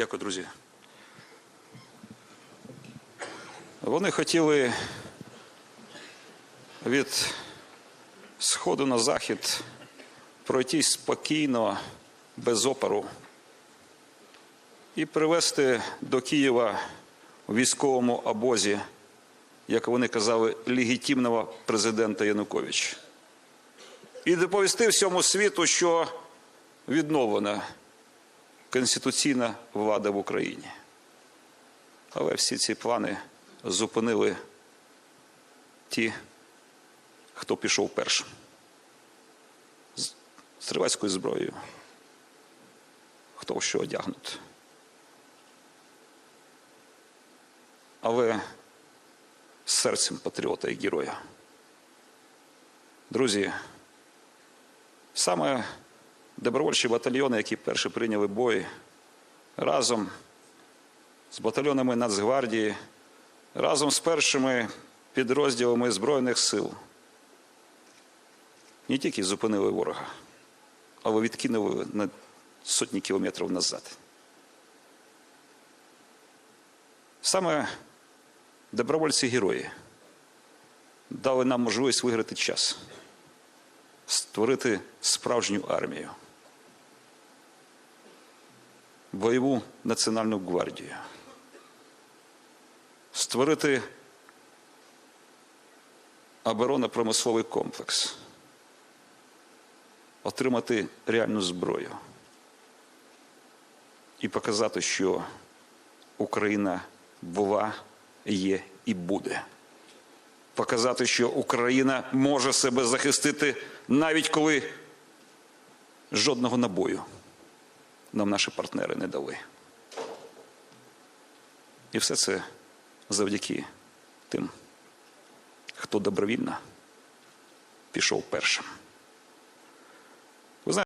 Дякую, друзі. Вони хотіли від сходу на захід пройтись спокійно, без опору і привезти до Києва у військовому обозі, як вони казали, легітимного президента Януковича. І доповісти всьому світу, що відновлена конституційна влада в Україні. Але всі ці плани зупинили ті, хто пішов першим. З стрілецькою зброєю. Хто що одягнут. Але з серцем патріота і героя. Друзі, саме добровольчі батальйони, які перші прийняли бой, разом з батальйонами Нацгвардії, разом з першими підрозділами Збройних сил не тільки зупинили ворога, але відкинули на сотні кілометрів назад. Саме добровольці герої дали нам можливість виграти час, створити справжню армію, бойову національну гвардію, створити оборонно-промисловий комплекс, отримати реальну зброю. І показати, що Україна була, є і буде. Показати, що Україна може себе захистити навіть коли жодного набою нам наші партнери не дали. І все це завдяки тим, хто добровільно пішов першим.